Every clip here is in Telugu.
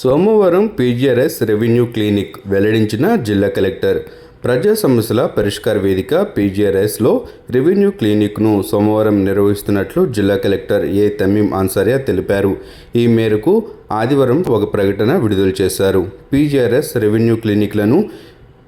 సోమవారం పీజీఆర్ఎస్ రెవెన్యూ క్లినిక్ వెల్లడించిన జిల్లా కలెక్టర్ ప్రజా సమస్యల పరిష్కార వేదిక పీజీఆర్ఎస్లో రెవెన్యూ క్లినిక్ను సోమవారం నిర్వహిస్తున్నట్లు జిల్లా కలెక్టర్ ఏ తమీం అన్సారియా తెలిపారు. ఈ మేరకు ఆదివారం ఒక ప్రకటన విడుదల చేశారు. పీజీఆర్ఎస్ రెవెన్యూ క్లినిక్లను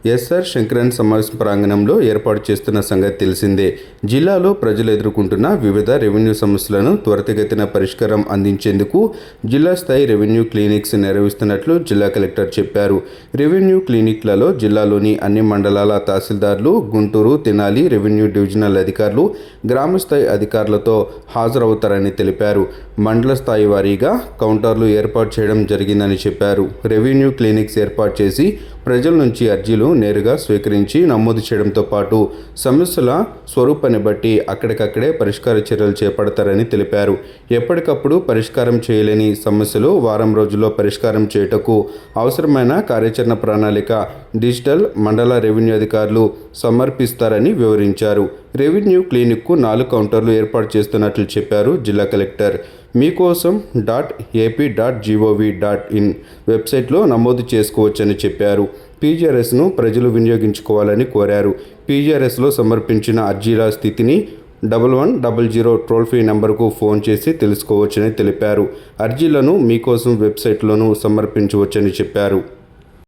ఎస్ఆర్ శంకరన్ సమావేశ ప్రాంగణంలో ఏర్పాటు చేస్తున్న సంగతి తెలిసిందే. జిల్లాలో ప్రజలు ఎదుర్కొంటున్న వివిధ రెవెన్యూ సమస్యలను త్వరితగతిన పరిష్కారం అందించేందుకు జిల్లా స్థాయి రెవెన్యూ క్లినిక్స్ నిర్వహిస్తున్నట్లు జిల్లా కలెక్టర్ చెప్పారు. రెవెన్యూ క్లినిక్లలో జిల్లాలోని అన్ని మండలాల తహసీల్దార్లు గుంటూరు తినాలి రెవెన్యూ డివిజనల్ అధికారులు గ్రామ స్థాయి అధికారులతో హాజరవుతారని తెలిపారు. మండల స్థాయి వారీగా కౌంటర్లు ఏర్పాటు చేయడం జరిగిందని చెప్పారు. రెవెన్యూ క్లినిక్స్ ఏర్పాటు చేసి ప్రజల నుంచి అర్జీలు నేరుగా స్వీకరించి నమోదు చేయడంతో పాటు సమస్యల స్వరూపాన్ని బట్టి అక్కడికక్కడే పరిష్కార చర్యలు చేపడతారని తెలిపారు. ఎప్పటికప్పుడు పరిష్కారం చేయలేని సమస్యలు వారం రోజుల్లో పరిష్కారం చేయుటకు అవసరమైన కార్యాచరణ ప్రణాళిక డిజిటల్ మండల రెవెన్యూ అధికారులు సమర్పిస్తారని వివరించారు. రెవెన్యూ క్లినిక్కు నాలుగు కౌంటర్లు ఏర్పాటు చేస్తున్నట్లు చెప్పారు జిల్లా collector. Meekosam dot AP dot GOV dot in వెబ్సైట్లో నమోదు చేసుకోవచ్చని చెప్పారు. పీజీఆర్ఎస్ను ప్రజలు వినియోగించుకోవాలని కోరారు. పీజీఆర్ఎస్లో సమర్పించిన అర్జీల స్థితిని double one double zero toll free నెంబర్కు ఫోన్ చేసి తెలుసుకోవచ్చని తెలిపారు. అర్జీలను మీకోసం వెబ్సైట్లోనూ సమర్పించవచ్చని చెప్పారు.